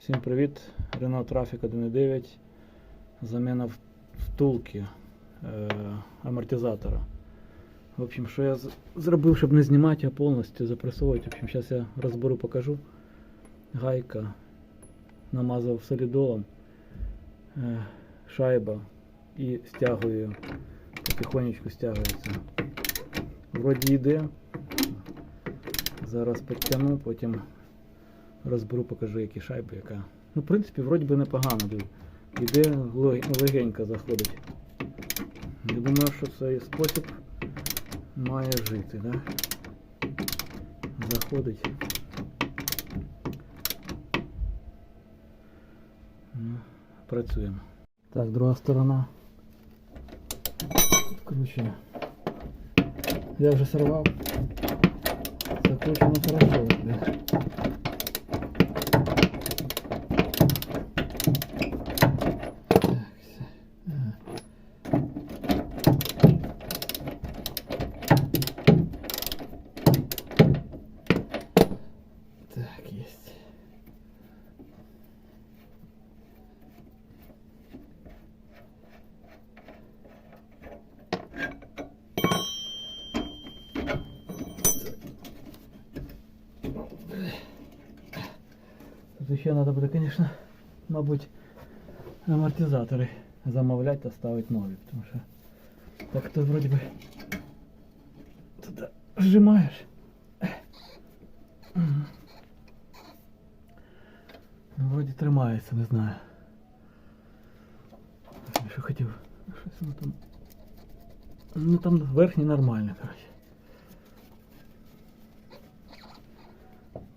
Всім привіт! Renault Traffic 1.9. Заміна втулки е, амортизатора. В общем, що я зробив, щоб не знімати, а повністю запресовувати. В общем, зараз я розберу, покажу. Гайка. Намазав солідолом. Е, шайба. І стягую. Потихонечку стягується. Вроді йде. Зараз підтягну, потім розберу, покажу, які шайби, яка. Ну, в принципі, вроді би непогано. Іде легенько заходить. Я думаю, що цей спосіб має жити, да? Заходить. Ну, працюємо. Так, друга сторона. Відкручує. Я вже сорвав. Закручено хорошо. Тут еще надо буде, конечно, мабуть, амортизатори замовляти та ставити нові, тому що так то вроді би туди вжимаєш. Мгм. Ну, вроді тримається, не знаю. Що хотів? Щось воно там. Ну там верхній нормально, коротше.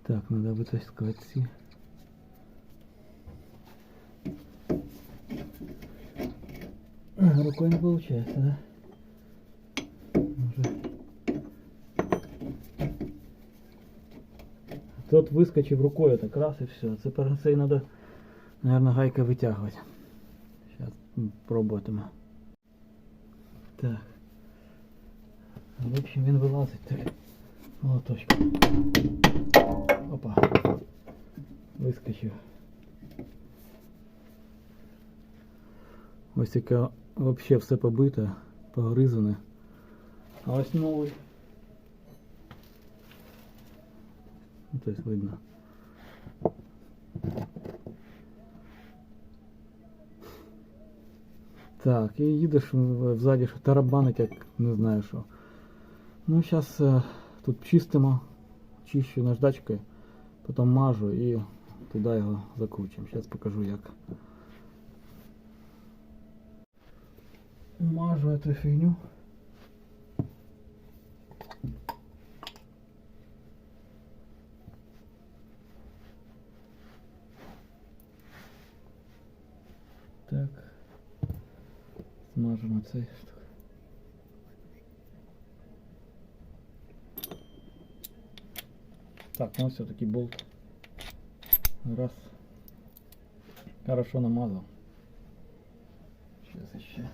Так, треба витаскувати ці. Ага, рукой не получается, да? Може. Тот выскочив рукой, так раз и все. Цей надо, наверное, гайкой вытягивать. Сейчас пробуємо. Так. В общем, він вилазить так. Молоточком. Опа. Вискочив. Ось яке взагалі все побите, погризане. А ось новий. Ну, то есть видно. Так, і їдеш в- взаді, що тарабанить, як не знаю що. Ну, зараз тут чистимо, чищу наждачкою, потім мажу і туди його закручуємо. Зараз покажу як. Мажу эту фигню. Так. Смажемо цей. Так, ну все-таки болт. Раз. Хорошо намазал. Сейчас еще.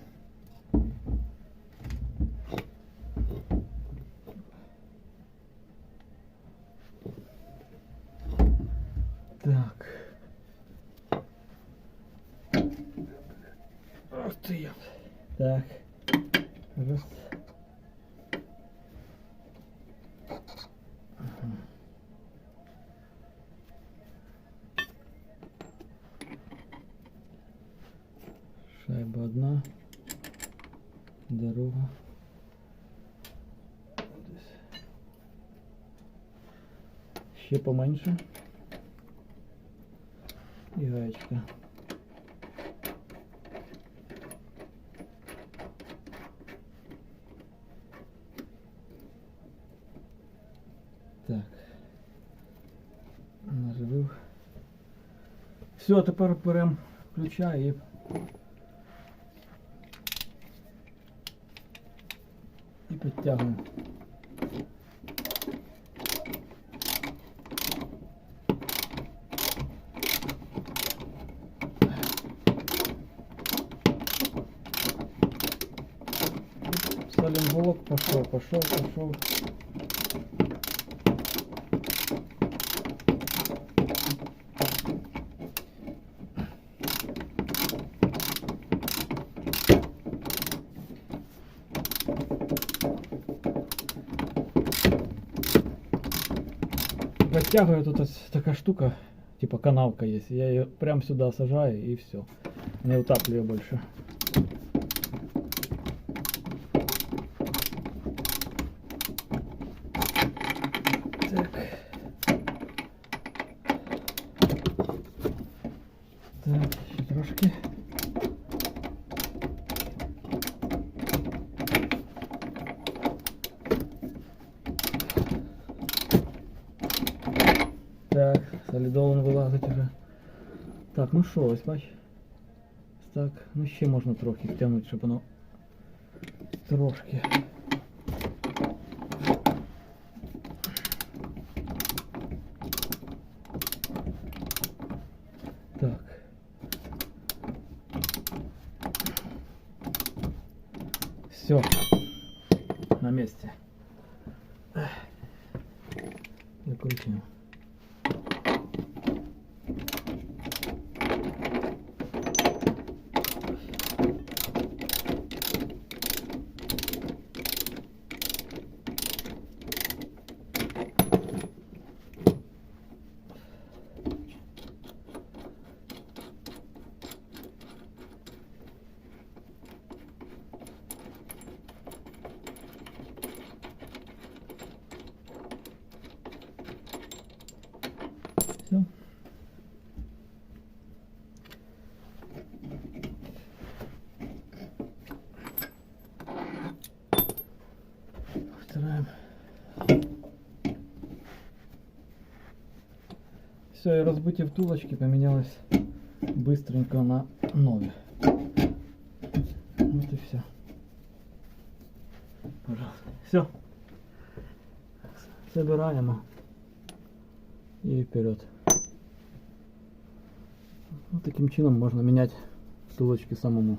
Так. Ах ты я. Так. Раз. Шайба одна. Десь. Ще поменше. І гаечка. Так. Наживив. Все, тепер беремо ключа і і підтягуємо. Солинголок пошел, пошел, пошел. Подтягиваю тут такая штука, типа канавка есть. Я ее прям сюда сажаю и все. Не утапливаю больше. Так. Так, ще трошки. Так, солідол не вилазить уже. Так, ну що, ось. Так, ну ще можна трохи втягнути, щоб воно трошки. Так. Все. На месте. Закрутим. Все. Все, и разбитие втулочки поменялось быстренько на новые. Вот и все. Пожалуйста. Все. Собираем и вперед. Вот таким чином можно менять втулочки самому.